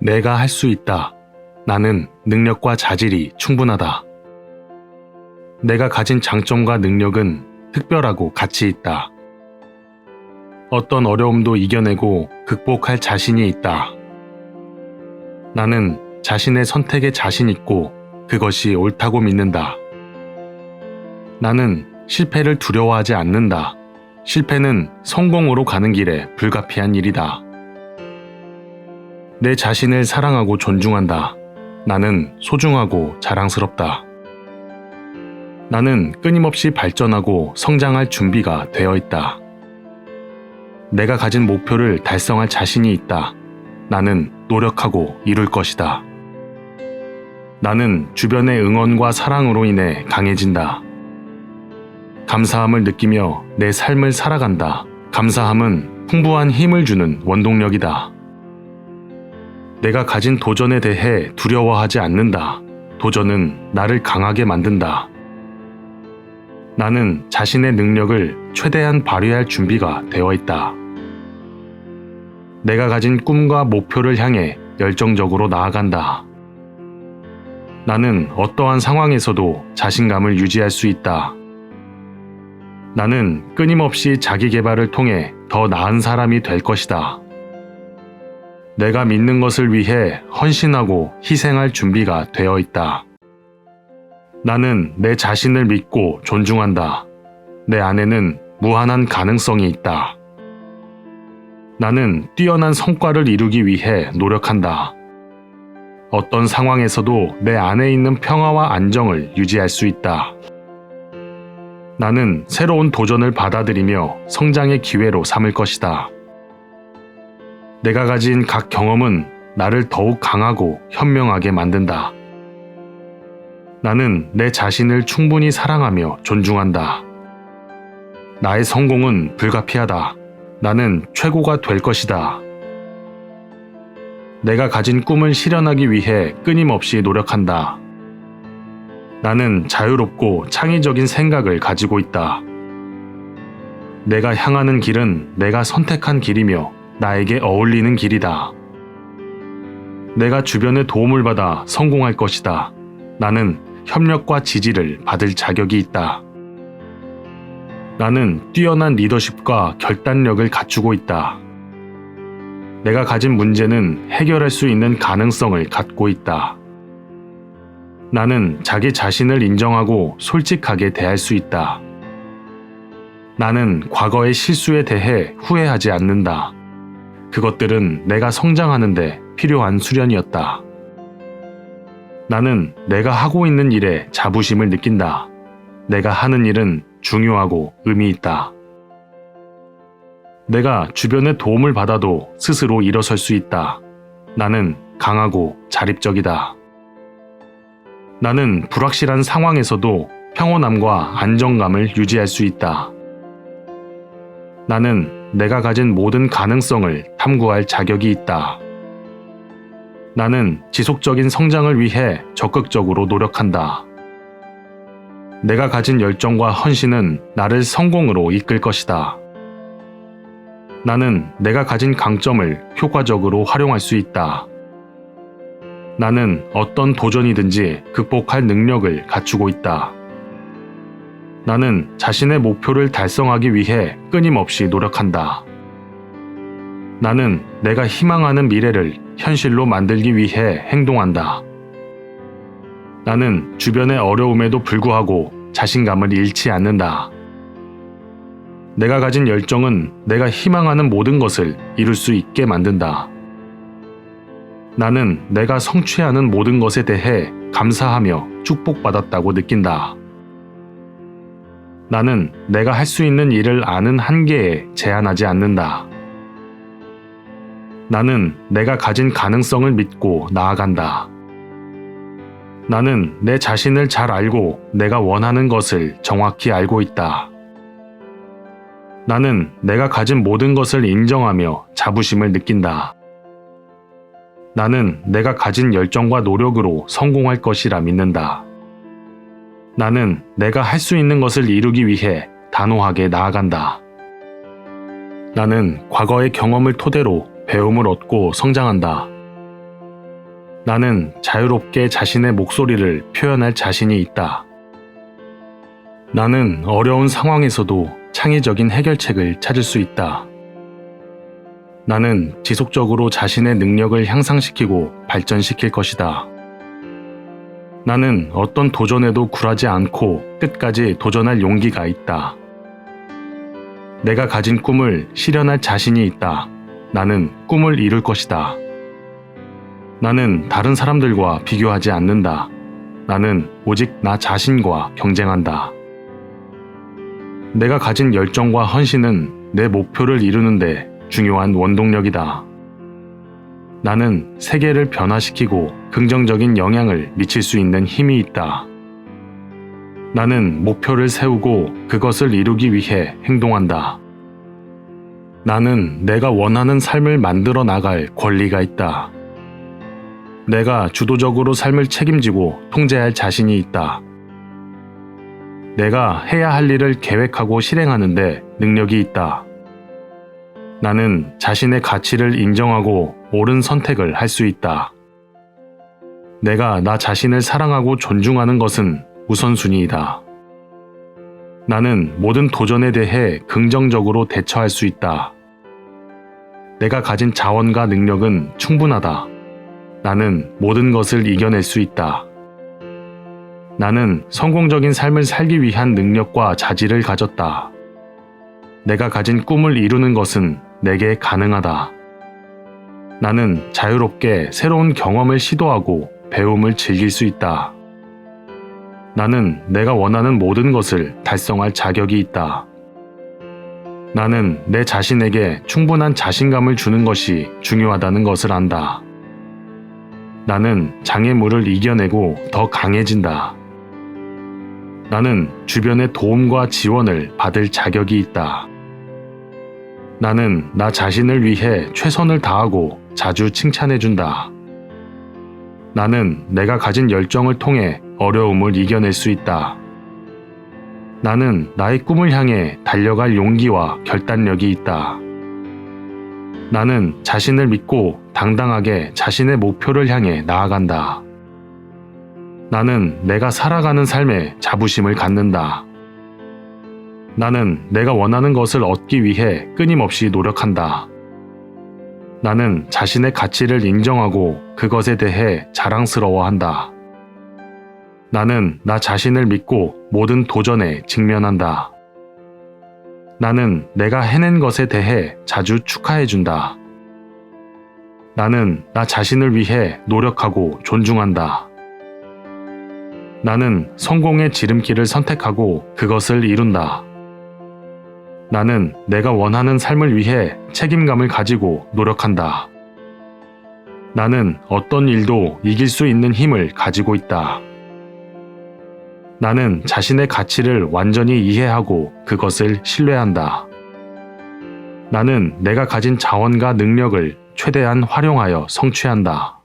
내가 할 수 있다. 나는 능력과 자질이 충분하다. 내가 가진 장점과 능력은 특별하고 가치 있다. 어떤 어려움도 이겨내고 극복할 자신이 있다. 나는 자신의 선택에 자신 있고 그것이 옳다고 믿는다. 나는 실패를 두려워하지 않는다. 실패는 성공으로 가는 길에 불가피한 일이다. 내 자신을 사랑하고 존중한다. 나는 소중하고 자랑스럽다. 나는 끊임없이 발전하고 성장할 준비가 되어 있다. 내가 가진 목표를 달성할 자신이 있다. 나는 노력하고 이룰 것이다. 나는 주변의 응원과 사랑으로 인해 강해진다. 감사함을 느끼며 내 삶을 살아간다. 감사함은 풍부한 힘을 주는 원동력이다. 내가 가진 도전에 대해 두려워하지 않는다. 도전은 나를 강하게 만든다. 나는 자신의 능력을 최대한 발휘할 준비가 되어 있다. 내가 가진 꿈과 목표를 향해 열정적으로 나아간다. 나는 어떠한 상황에서도 자신감을 유지할 수 있다. 나는 끊임없이 자기 개발을 통해 더 나은 사람이 될 것이다. 내가 믿는 것을 위해 헌신하고 희생할 준비가 되어 있다. 나는 내 자신을 믿고 존중한다. 내 안에는 무한한 가능성이 있다. 나는 뛰어난 성과를 이루기 위해 노력한다. 어떤 상황에서도 내 안에 있는 평화와 안정을 유지할 수 있다. 나는 새로운 도전을 받아들이며 성장의 기회로 삼을 것이다. 내가 가진 각 경험은 나를 더욱 강하고 현명하게 만든다. 나는 내 자신을 충분히 사랑하며 존중한다. 나의 성공은 불가피하다. 나는 최고가 될 것이다. 내가 가진 꿈을 실현하기 위해 끊임없이 노력한다. 나는 자유롭고 창의적인 생각을 가지고 있다. 내가 향하는 길은 내가 선택한 길이며 나에게 어울리는 길이다. 내가 주변의 도움을 받아 성공할 것이다. 나는 협력과 지지를 받을 자격이 있다. 나는 뛰어난 리더십과 결단력을 갖추고 있다. 내가 가진 문제는 해결할 수 있는 가능성을 갖고 있다. 나는 자기 자신을 인정하고 솔직하게 대할 수 있다. 나는 과거의 실수에 대해 후회하지 않는다. 그것들은 내가 성장하는데 필요한 수련이었다. 나는 내가 하고 있는 일에 자부심을 느낀다. 내가 하는 일은 중요하고 의미 있다. 내가 주변의 도움을 받아도 스스로 일어설 수 있다. 나는 강하고 자립적이다. 나는 불확실한 상황에서도 평온함과 안정감을 유지할 수 있다. 나는 내가 가진 모든 가능성을 탐구할 자격이 있다. 나는 지속적인 성장을 위해 적극적으로 노력한다. 내가 가진 열정과 헌신은 나를 성공으로 이끌 것이다. 나는 내가 가진 강점을 효과적으로 활용할 수 있다. 나는 어떤 도전이든지 극복할 능력을 갖추고 있다. 나는 자신의 목표를 달성하기 위해 끊임없이 노력한다. 나는 내가 희망하는 미래를 현실로 만들기 위해 행동한다. 나는 주변의 어려움에도 불구하고 자신감을 잃지 않는다. 내가 가진 열정은 내가 희망하는 모든 것을 이룰 수 있게 만든다. 나는 내가 성취하는 모든 것에 대해 감사하며 축복받았다고 느낀다. 나는 내가 할 수 있는 일을 아는 한계에 제한하지 않는다. 나는 내가 가진 가능성을 믿고 나아간다. 나는 내 자신을 잘 알고 내가 원하는 것을 정확히 알고 있다. 나는 내가 가진 모든 것을 인정하며 자부심을 느낀다. 나는 내가 가진 열정과 노력으로 성공할 것이라 믿는다. 나는 내가 할 수 있는 것을 이루기 위해 단호하게 나아간다. 나는 과거의 경험을 토대로 배움을 얻고 성장한다. 나는 자유롭게 자신의 목소리를 표현할 자신이 있다. 나는 어려운 상황에서도 창의적인 해결책을 찾을 수 있다. 나는 지속적으로 자신의 능력을 향상시키고 발전시킬 것이다. 나는 어떤 도전에도 굴하지 않고 끝까지 도전할 용기가 있다. 내가 가진 꿈을 실현할 자신이 있다. 나는 꿈을 이룰 것이다. 나는 다른 사람들과 비교하지 않는다. 나는 오직 나 자신과 경쟁한다. 내가 가진 열정과 헌신은 내 목표를 이루는데 중요한 원동력이다. 나는 세계를 변화시키고 긍정적인 영향을 미칠 수 있는 힘이 있다. 나는 목표를 세우고 그것을 이루기 위해 행동한다. 나는 내가 원하는 삶을 만들어 나갈 권리가 있다. 내가 주도적으로 삶을 책임지고 통제할 자신이 있다. 내가 해야 할 일을 계획하고 실행하는데 능력이 있다. 나는 자신의 가치를 인정하고 옳은 선택을 할 수 있다. 내가 나 자신을 사랑하고 존중하는 것은 우선순위이다. 나는 모든 도전에 대해 긍정적으로 대처할 수 있다. 내가 가진 자원과 능력은 충분하다. 나는 모든 것을 이겨낼 수 있다. 나는 성공적인 삶을 살기 위한 능력과 자질을 가졌다. 내가 가진 꿈을 이루는 것은 내게 가능하다. 나는 자유롭게 새로운 경험을 시도하고 배움을 즐길 수 있다. 나는 내가 원하는 모든 것을 달성할 자격이 있다. 나는 내 자신에게 충분한 자신감을 주는 것이 중요하다는 것을 안다. 나는 장애물을 이겨내고 더 강해진다. 나는 주변의 도움과 지원을 받을 자격이 있다. 나는 나 자신을 위해 최선을 다하고 자주 칭찬해준다. 나는 내가 가진 열정을 통해 어려움을 이겨낼 수 있다. 나는 나의 꿈을 향해 달려갈 용기와 결단력이 있다. 나는 자신을 믿고 당당하게 자신의 목표를 향해 나아간다. 나는 내가 살아가는 삶에 자부심을 갖는다. 나는 내가 원하는 것을 얻기 위해 끊임없이 노력한다. 나는 자신의 가치를 인정하고 그것에 대해 자랑스러워한다. 나는 나 자신을 믿고 모든 도전에 직면한다. 나는 내가 해낸 것에 대해 자주 축하해준다. 나는 나 자신을 위해 노력하고 존중한다. 나는 성공의 지름길을 선택하고 그것을 이룬다. 나는 내가 원하는 삶을 위해 책임감을 가지고 노력한다. 나는 어떤 일도 이길 수 있는 힘을 가지고 있다. 나는 자신의 가치를 완전히 이해하고 그것을 신뢰한다. 나는 내가 가진 자원과 능력을 최대한 활용하여 성취한다.